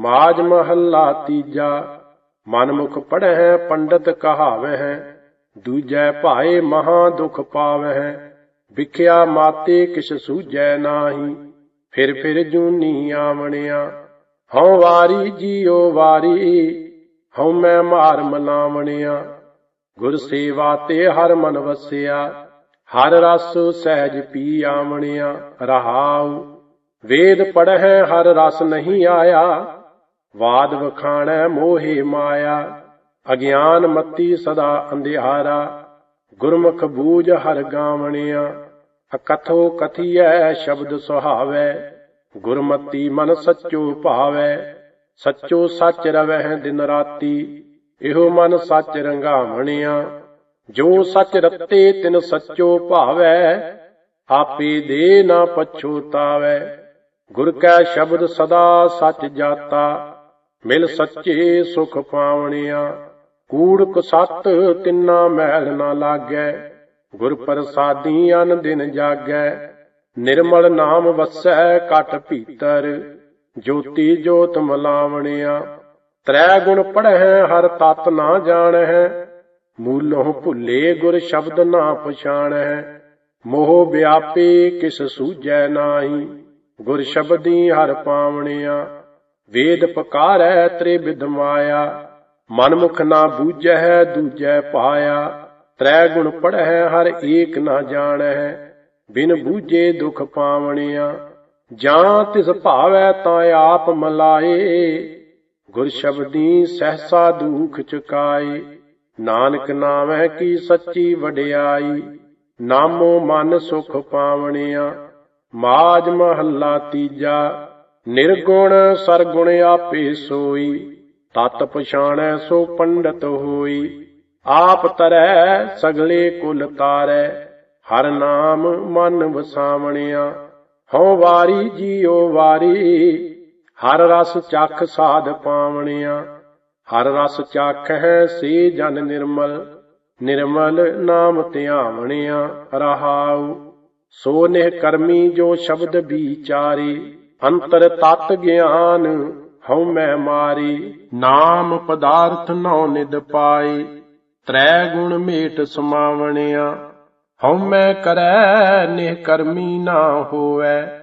ਮਾਜ ਮਹੱਲਾ ਤੀਜਾ, ਮਨਮੁਖ ਪੜਹਿ, ਪੰਡਤ ਕਹਾਵਹਿ, ਦੂਜੈ ਭਾਏ ਮਹਾ ਦੁਖ ਪਾਵਹਿ, ਵਿਖਿਆ ਮਾਤੇ ਕਿਛ ਸੂਝੈ ਨਾਹੀ, ਫਿਰ ਫਿਰ ਜੂਨੀ ਆਵਣਿਆ, ਹਉ ਵਾਰੀ ਜੀਉ ਵਾਰੀ, ਹਉ ਮੈਂ ਮਾਰ ਮਨਾਵਣਿਆ, ਗੁਰ ਸੇਵਾ ਤੇ ਹਰ ਮਨ ਵਸਿਆ, ਹਰ ਰਸ ਸਹਿਜ ਪੀ ਆਵਣਿਆ, ਰਹਾਉ, ਵੇਦ ਪੜਹਿ, ਹਰ ਰਸ ਨਹੀਂ ਆਇਆ ਵਾਦ ਵਖਾਣੈ ਮੋਹਿ ਮਾਇਆ, ਅਗਿਆਨ ਮਤੀ ਸਦਾ ਅੰਧਿਆਰਾ, ਗੁਰਮੁਖ ਬੂਝ ਹਰ ਗਾਵਣਿਆ, ਅਕਥੋ ਕਥੀਐ ਸ਼ਬਦ ਸੁਹਾਵੈ, ਗੁਰਮਤੀ ਮਨ ਸੱਚੋ ਭਾਵੈ, ਸੱਚੋ ਸੱਚ ਰਵਹਿ ਦਿਨ ਰਾਤੀ, ਇਹੋ ਮਨ ਸੱਚ ਰੰਗਾਵਣਿਆ, ਜੋ ਸੱਚ ਰਤੇ ਤਿਨ ਸੱਚੋ ਭਾਵੈ, ਆਪੇ ਦੇ ਨਾ ਪਛੋਤਾਵੈ ਗੁਰ ਕੈ ਸ਼ਬਦ ਸਦਾ ਸੱਚ ਜਾਤਾ ਮਿਲ ਸੱਚੇ ਸੁਖ ਪਾਵਣਿਆ ਕੂੜ ਕੁਸਤ ਤਿੰਨਾ ਮਹਿਲ ਨਾ ਲਾਗੈ, ਗੁਰ ਪ੍ਰਸਾਦੀ ਅਨ ਦਿਨ ਜਾਗੈ, ਨਿਰਮਲ ਨਾਮ ਵਸੈ ਕਟ ਭੀਤਰ, ਜੋਤੀ ਜੋਤ ਮਲਾਵਣਿਆ। ਤ੍ਰੈ ਗੁਣ ਪੜਹਿ, ਹਰ ਤਤ ਨਾ ਜਾਣਹਿ, ਮੂਲੋਂ ਭੁੱਲੇ ਗੁਰ ਸ਼ਬਦ ਨਾ ਪਛਾਣਹਿ, ਮੋਹ ਵਿਆਪੇ ਕਿਸ ਸੂਝੈ ਨਾਹੀ, ਗੁਰ ਸ਼ਬਦੀ ਹਰ ਪਾਵਣਿਆ। ਵੇਦ ਪਕਾਰੈ ਤ੍ਰਿਵਿਧ ਮਾਇਆ, ਮਨਮੁਖ ਨਾ ਬੂਝੈ ਦੂਜੈ ਪਾਇਆ, ਤ੍ਰੈ ਗੁਣ ਪੜਹਿ ਹਰ ਏਕ ਨਾ ਜਾਣਹਿ, ਬਿਨ ਬੂਝੇ ਦੁਖ ਪਾਵਣਿਆ, ਜਾਂ ਤਿਸ ਭਾਵੈ ਤਾਂ ਆਪ ਮਲਾਏ, ਗੁਰ ਸ਼ਬਦੀ ਸਹਸਾ ਦੁਖ ਚੁਕਾਏ, ਨਾਨਕ ਨਾਮੈ ਕੀ ਸੱਚੀ ਵਡਿਆਈ, ਨਾਮੋ ਮਨ ਸੁਖ ਪਾਵਣਿਆ, ਮਾਜ ਮਹੱਲਾ ਤੀਜਾ ਨਿਰਗੁਣ ਸਰਗੁਣ ਆਪੇ ਸੋਈ, ਤਤ ਪਛਾਣੈ ਸੋ ਪੰਡਤ ਹੋਈ। ਆਪ ਤਰੈ ਸਗਲੇ ਕੁਲ ਤਾਰੈ, ਹਰ ਨਾਮ ਮਨ ਵਸਾਵਣਿਆ। ਹਉ ਵਾਰੀ ਜੀਉ ਵਾਰੀ, ਹਰ ਰਸ ਚਖ ਸਾਧ ਪਾਵਣਿਆ। ਹਰ ਰਸ ਚੱਖ ਹੈ ਸੇ ਜਨ ਨਿਰਮਲ ਨਿਰਮਲ ਨਾਮ ਧਿਆਵਣਿਆ ਰਹਾਉ। ਸੋ ਨਿਹ ਕਰਮੀ ਜੋ ਸ਼ਬਦ ਵਿਚਾਰੀ ਅੰਤਰ ਤਤ ਗਿਆਨ ਹਉ ਮੈਂ ਮਾਰੀ, ਨਾਮ ਪਦਾਰਥ ਨਉ ਨਿਦ ਪਾਈ, ਤ੍ਰੈ ਗੁਣ ਮੇਟ ਸਮਾਵਣਿਆ, ਹਉ ਮੈਂ ਕਰੈ ਨਿਹ ਕਰਮੀ ਨਾ ਹੋਵੈ,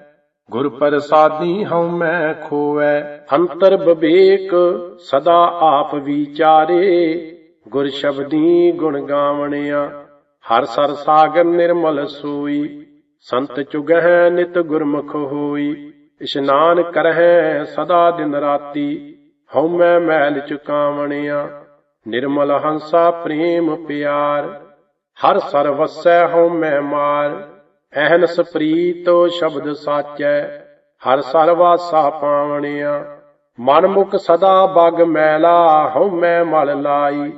ਗੁਰ ਪ੍ਰਸਾਦੀ ਹਉ ਮੈਂ ਖੋਵੈ। ਅੰਤਰ ਵਿਵੇਕ ਸਦਾ ਆਪ ਵਿਚਾਰੇ, ਗੁਰ ਸ਼ਬਦੀ ਗੁਣ ਗਾਵਣਿਆ, ਹਰ ਸਰ ਸਾਗਰ ਨਿਰਮਲ ਸੋਈ, ਸੰਤ ਚੁਗਹਿ ਨਿਤ ਗੁਰਮੁਖ ਹੋਈ। ਇਸ਼ਨਾਨ ਕਰਹਿ ਸਦਾ ਦਿਨ ਰਾਤੀ ਹਉ ਮੈਂ ਮੈਲ ਚੁਕਾਵਣਿਆ ਨਿਰਮਲ ਹੰਸਾ ਪ੍ਰੇਮ ਪਿਆਰ, ਹਰ ਸਰਵਸੈ ਵਸੈ ਮੈਂ ਮਾਰ। ਅਹਨਸ ਪ੍ਰੀਤੋ ਸ਼ਬਦ ਸਾਚੈ, ਹਰ ਸਰ ਵਾਸਾ ਪਾਵਣਿਆ। ਮਨ ਮੁਖ ਸਦਾ ਬਗ ਮੈਲਾ ਹਉ ਮੈਂ ਮਲ ਲਾਈ।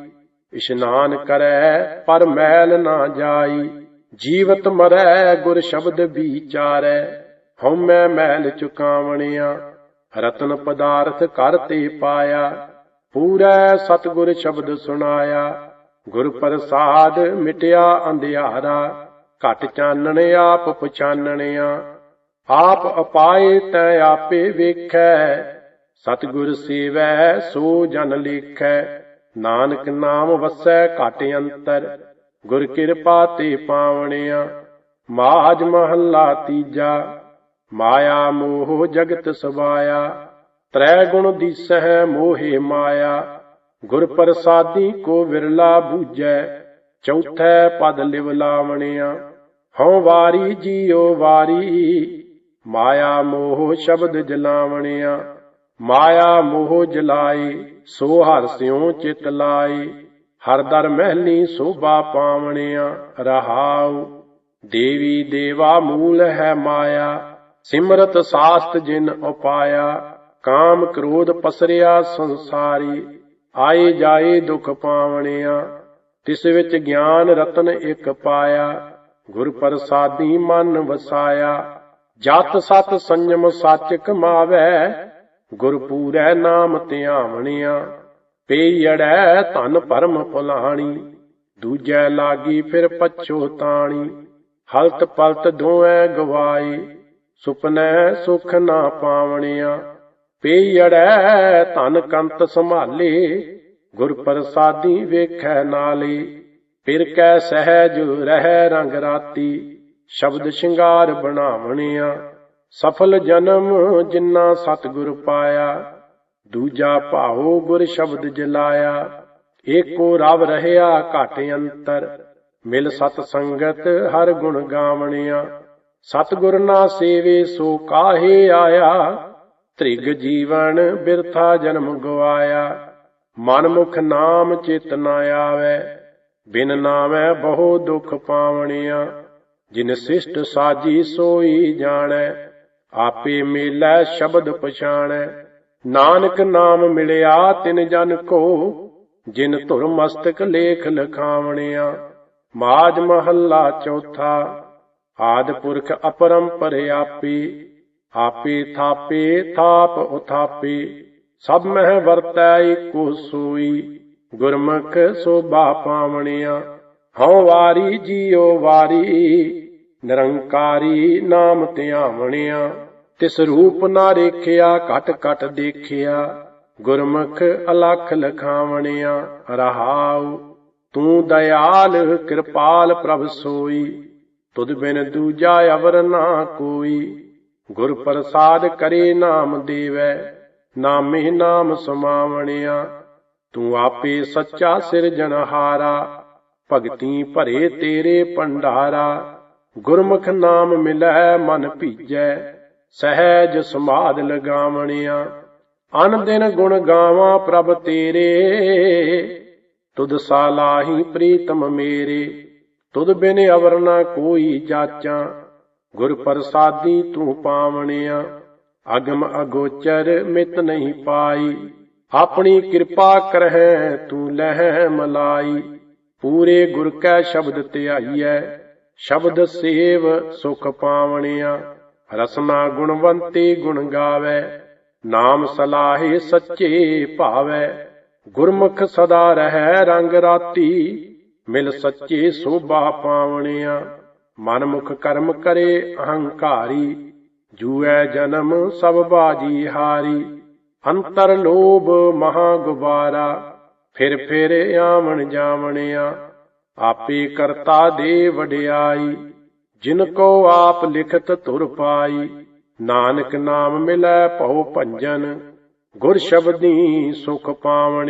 ਇਸ਼ਨਾਨ ਕਰੈ ਪਰ ਮੈਲ ਨਾ ਜਾਈ, ਜੀਵਤ ਮਰੈ ਗੁਰ ਸ਼ਬਦ ਵਿਚਾਰੈ। ਹਉ ਮੈਂ ਮੈਲ ਚੁਕਾਵਣਿਆ, ਰਤਨ ਪਦਾਰਥ ਕਰ ਤੇ ਪਾਇਆ, ਪੂਰੈ ਸਤਗੁਰ ਸ਼ਬਦ ਸੁਣਾਇਆ, ਗੁਰ ਪ੍ਰਸਾਦ ਮਿਟਿਆ ਅੰਧਿਆਰਾ, ਘਟ ਚਾਨਣ ਆਪ ਪਛਾਨਣਿਆ, ਆਪ ਅਪਾਏ ਤੈ ਆਪੇ ਵੇਖੈ, ਸਤਗੁਰ ਸੇਵੈ ਸੋ ਜਨ ਲੇਖੈ, ਨਾਨਕ ਨਾਮ ਵਸੈ ਘਟ ਅੰਤਰ, ਗੁਰ ਕਿਰਪਾ ਤੇ ਪਾਵਣਿਆ ਮਾਜ ਮਹੱਲਾ ਤੀਜਾ ਮਾਇਆ ਮੋਹ ਜਗਤ ਸਵਾਇਆ, ਤ੍ਰੈ ਗੁਣ ਦੀਸਹਿ ਮੋਹਿ ਮਾਇਆ, ਗੁਰ ਪ੍ਰਸਾਦੀ ਕੋ ਵਿਰਲਾ ਬੂਝੈ, ਚੌਥੈ ਪਦ ਲਿਵ ਲਾਵਣਿਆ, ਹਉ ਵਾਰੀ ਜੀਉ ਵਾਰੀ, ਮਾਇਆ ਮੋਹ ਸ਼ਬਦ ਜਲਾਵਣਿਆ, ਮਾਇਆ ਮੋਹ ਜਲਾਈ ਸੋ ਹਰ ਸਿਉ ਚਿਤ ਲਾਈ ਹਰ ਦਰ ਮਹਿਲੀ ਸੋਭਾ ਪਾਵਣਿਆ, ਰਹਾਉ, ਦੇਵੀ ਦੇਵਾ ਮੂਲ ਹੈ ਮਾਇਆ ਸਿਮਰਤ ਸਾਸਤ ਜਿਨ ਉਪਾਇਆ, ਕਾਮ ਕ੍ਰੋਧ ਪਸਰਿਆ ਸੰਸਾਰੀ, ਆਏ ਜਾਏ ਦੁਖ ਪਾਵਣਿਆ, ਤਿਸ ਵਿੱਚ ਗਿਆਨ ਰਤਨ ਇੱਕ ਪਾਇਆ, ਗੁਰ ਪ੍ਰਸਾਦੀ ਮਨ ਵਸਾਇਆ, ਜਤ ਸਤ ਸੰਜਮ ਸੱਚ ਕਮਾਵੈ ਗੁਰ ਪੂਰੈ ਨਾਮ ਧਿਆਵਣਿਆ ਪੇੜੈ ਧਨ ਭਰਮ ਫੁਲਾਣੀ, ਦੂਜੈ ਲਾਗੀ ਫਿਰ ਪਛੋਤਾਣੀ ਹਲਤ ਪਲਤ ਦੋਐ ਗਵਾਏ ਸੁਪਨੈ ਸੁਖ ਨਾ ਪਾਵਣਿਆ। ਪੇਯੜੈ ਧਨ ਕੰਤ ਸੰਭਾਲੇ, ਗੁਰ ਪ੍ਰਸਾਦੀ ਵੇਖੈ ਨਾਲੇ। ਫਿਰ ਕੈ ਸਹਿਜ ਰਹਿ ਰੰਗ ਰਾਤੀ, ਸ਼ਬਦ ਸ਼ਿੰਗਾਰ ਬਣਾਵਣਿਆ। ਸਫਲ ਜਨਮ ਜਿਨ੍ਹਾਂ ਸਤਿਗੁਰ ਪਾਇਆ, ਦੂਜਾ ਭਾਉ ਗੁਰ ਸ਼ਬਦ ਜਲਾਇਆ। ਏਕੋ ਰਵ ਰਹਿਆ ਘਟ ਅੰਤਰ, ਮਿਲ ਸਤ ਸੰਗਤ ਹਰ ਗੁਣ ਗਾਵਣਿਆ। ਸਤਿਗੁਰ ਨਾ ਸੇਵੇ ਸੋ ਕਾਹੇ ਆਇਆ। ਤ੍ਰਿਗ ਜੀਵਨ ਬਿਰਥਾ ਜਨਮ ਗਵਾਇਆ। ਮਨ ਮੁਖ ਨਾਮ ਚਿਤ ਨ ਆਵੇ। ਬਿਨ ਨਾਮੈ ਬਹੁ ਦੁਖ ਪਾਵਣਿਆ। ਜਿਨ ਸਿਸ਼ਟ ਸਾਜੀ ਸੋਈ ਜਾਣੈ, ਆਪੇ ਮੇਲੈ ਸ਼ਬਦ ਪਛਾਣੈ। ਨਾਨਕ ਨਾਮ ਮਿਲਿਆ ਤਿਨ ਜਨ ਕੋ, ਜਿਨ ਧੁਰ ਮਸਤਕ ਲੇਖ ਲਖਾਵਣਿਆ। ਮਾਜ ਮਹੱਲਾ ਚੌਥਾ ਆਦ ਪੁਰਖ ਅਪਰੰਪਰ ਆਪੀ, ਆਪੇ ਥਾਪੇ, ਥਾਪ ਉਥਾਪੇ, ਸਭ ਮਹਿ ਵਰਤੈ ਏਕੋ ਸੋਈ। ਗੁਰਮੁਖ ਸੋਭਾ ਪਾਵਣਿਆ, ਹਉ ਵਾਰੀ ਜੀਉ ਵਾਰੀ। ਨਿਰੰਕਾਰੀ ਨਾਮ ਧਿਆਵਣਿਆ, ਤਿਸ ਰੂਪ ਨਾ ਰੇਖਿਆ, ਘਟ ਘਟ ਦੇਖਿਆ। ਗੁਰਮੁਖ ਅਲਖ ਲਖਾਵਣਿਆ, ਰਹਾਉ, ਤੂੰ ਦਇਆਲ, ਕਿਰਪਾਲ ਪ੍ਰਭ ਸੋਈ। ਤੁਧ ਬਿਨ ਦੂਜਾ ਅਵਰ ਨਾ ਕੋਈ। ਗੁਰ ਪ੍ਰਸਾਦ ਕਰੇ ਨਾਮ ਦੇਵੈ, ਨਾਮੇ ਨਾਮ ਸਮਾਵਣਿਆ। ਤੂੰ ਆਪੇ ਸੱਚਾ ਸਿਰਜਣਹਾਰਾ ਭਗਤੀ ਭਰੇ ਤੇਰੇ ਭੰਡਾਰਾ। ਗੁਰਮੁਖ ਨਾਮ ਮਿਲੈ ਮਨ ਭੀਜੈ, ਸਹਿਜ ਸਮਾਦ ਲਗਾਵਣਿਆ। ਅਨ ਦਿਨ ਗੁਣ ਗਾਵਾਂ ਪ੍ਰਭ ਤੇਰੇ, ਤੁਧ ਸਾਲਾਹੀ ਪ੍ਰੀਤਮ ਮੇਰੇ। ਤੁਧ ਬਿਨ ਅਵਰ ਨਾ ਕੋਈ ਜਾਚਾਂ, ਗੁਰ ਪ੍ਰਸਾਦੀ ਤੂੰ ਪਾਵਣਿਆ, ਅਗਮ ਅਗੋਚਰ ਮਿਤ ਨਹੀਂ ਪਾਈ, ਆਪਣੀ ਕਿਰਪਾ ਕਰਹਿ ਤੂੰ ਲਹਿ ਮਲਾਈ, ਪੂਰੇ ਗੁਰ ਕੈ ਸ਼ਬਦ ਧਿਆਈਐ, ਸ਼ਬਦ ਸੇਵ ਸੁਖ ਪਾਵਣਿਆ, ਰਸਨਾ ਗੁਣਵੰਤੀ ਗੁਣ ਗਾਵੇ, ਨਾਮ ਸਲਾਹੇ ਸੱਚੇ ਭਾਵੈ, ਗੁਰਮੁਖ ਸਦਾ ਰਹਿ ਰੰਗ ਰਾਤੀ ਮਿਲ ਸੱਚੇ ਸੋਭਾ ਪਾਵਣਿਆ। ਮਨ ਮੁਖ ਕਰਮ ਕਰੇ ਅਹੰਕਾਰੀ। ਜੂਐ ਜਨਮ ਸਭ ਬਾਜੀ ਹਾਰੀ। ਅੰਤਰ ਲੋਭ ਮਹਾ ਗੁਬਾਰਾ। ਫਿਰ ਫਿਰ ਆਵਣ ਜਾਵਣਿਆ। ਆਪੇ ਕਰਤਾ ਦੇ ਵਡਿਆਈ। ਜਿਨ ਕੋ ਆਪ ਲਿਖਤ ਤੁਰ ਪਾਈ। ਨਾਨਕ ਨਾਮ ਮਿਲੈ ਭਉ ਭੰਜਨ। ਗੁਰ ਸ਼ਬਦੀ ਸੁਖ ਪਾਵਣ